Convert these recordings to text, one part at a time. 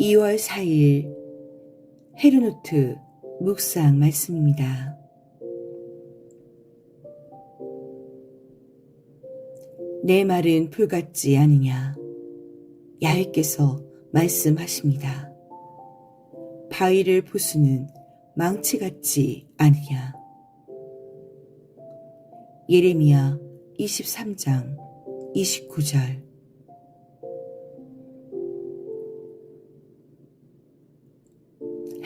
2월 4일 헤르노트 묵상 말씀입니다. 내 말은 불같지 않으냐. 야훼께서 말씀하십니다. 바위를 부수는 망치 같지 않으냐. 예레미야 23장 29절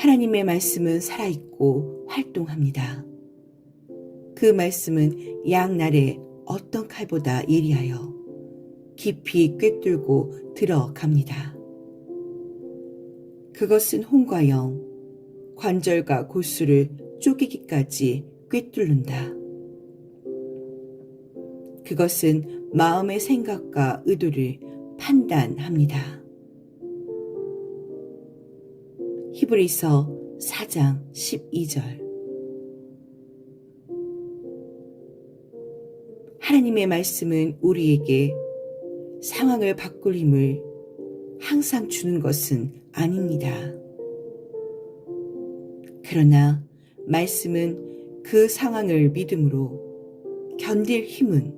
하나님의 말씀은 살아있고 활동합니다. 그 말씀은 양날의 어떤 칼보다 예리하여 깊이 꿰뚫고 들어갑니다. 그것은 혼과 영, 관절과 골수를 쪼개기까지 꿰뚫는다. 그것은 마음의 생각과 의도를 판단합니다. 히브리서 4장 12절 하나님의 말씀은 우리에게 상황을 바꿀 힘을 항상 주는 것은 아닙니다. 그러나 말씀은 그 상황을 믿음으로 견딜 힘은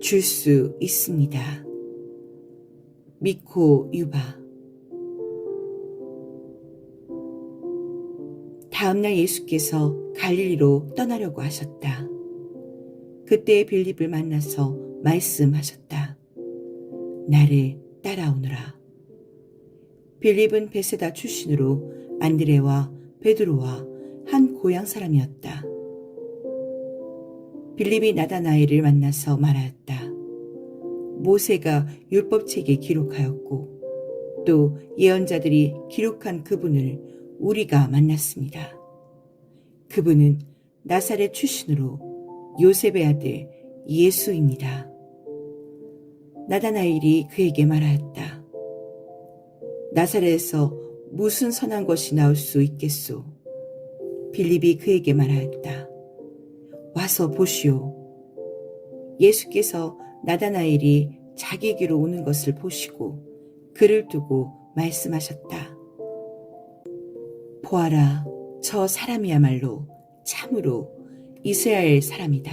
줄 수 있습니다. 미코 유바 다음날 예수께서 갈릴리로 떠나려고 하셨다. 그때 빌립을 만나서 말씀하셨다. 나를 따라오너라. 빌립은 베세다 출신으로 안드레와 베드로와 한 고향 사람이었다. 빌립이 나다나엘을 만나서 말하였다. 모세가 율법책에 기록하였고 또 예언자들이 기록한 그분을 우리가 만났습니다. 그분은 나사렛 출신으로 요셉의 아들 예수입니다. 나다나엘이 그에게 말하였다. 나사렛에서 무슨 선한 것이 나올 수 있겠소? 빌립이 그에게 말하였다. 와서 보시오. 예수께서 나다나엘이 자기에게로 오는 것을 보시고 그를 두고 말씀하셨다. 보아라, 저 사람이야말로 참으로 이스라엘 사람이다.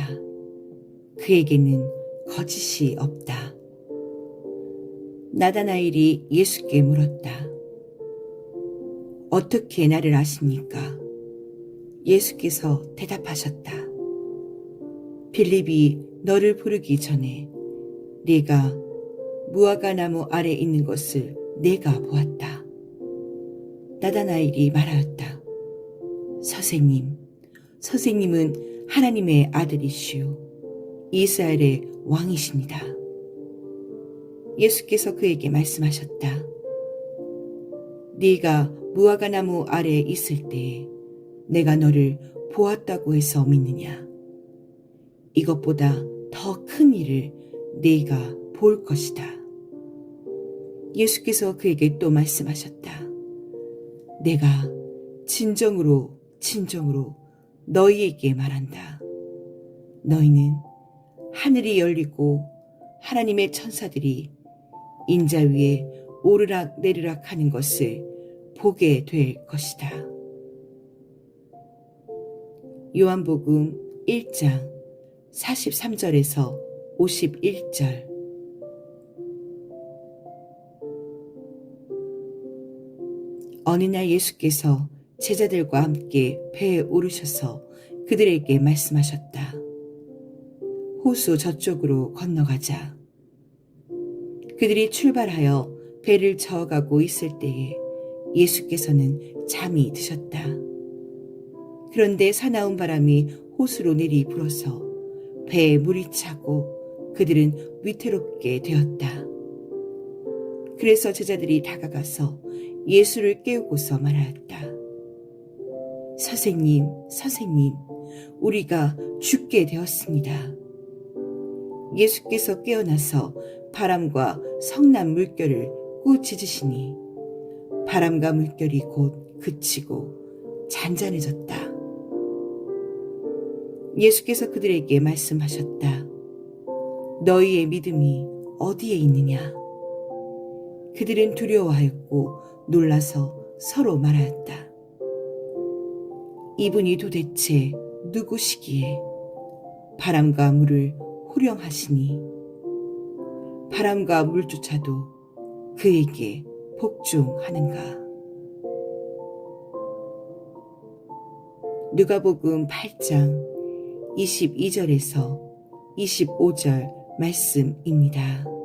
그에게는 거짓이 없다. 나다나엘이 예수께 물었다. 어떻게 나를 아십니까? 예수께서 대답하셨다. 빌립이 너를 부르기 전에 네가 무화과 나무 아래 있는 것을 내가 보았다. 나다나엘이 말하였다. 선생님, 선생님은 하나님의 아들이시오. 이스라엘의 왕이십니다. 예수께서 그에게 말씀하셨다. 네가 무화과 나무 아래에 있을 때에 내가 너를 보았다고 해서 믿느냐? 이것보다 더 큰 일을 네가 볼 것이다. 예수께서 그에게 또 말씀하셨다. 내가 진정으로 진정으로 너희에게 말한다. 너희는 하늘이 열리고 하나님의 천사들이 인자 위에 오르락 내리락 하는 것을 보게 될 것이다. 요한복음 1장 43절에서 51절 어느 날 예수께서 제자들과 함께 배에 오르셔서 그들에게 말씀하셨다. 호수 저쪽으로 건너가자. 그들이 출발하여 배를 저어가고 있을 때에 예수께서는 잠이 드셨다. 그런데 사나운 바람이 호수로 내리 불어서 배에 물이 차고 그들은 위태롭게 되었다. 그래서 제자들이 다가가서 예수를 깨우고서 말하였다. 선생님, 선생님, 우리가 죽게 되었습니다. 예수께서 깨어나서 바람과 성난 물결을 꾸짖으시니 바람과 물결이 곧 그치고 잔잔해졌다. 예수께서 그들에게 말씀하셨다. 너희의 믿음이 어디에 있느냐? 그들은 두려워하였고 놀라서 서로 말하였다. 이분이 도대체 누구시기에 바람과 물을 호령하시니 바람과 물조차도 그에게 복종하는가. 누가복음 8장 22절에서 25절 말씀입니다.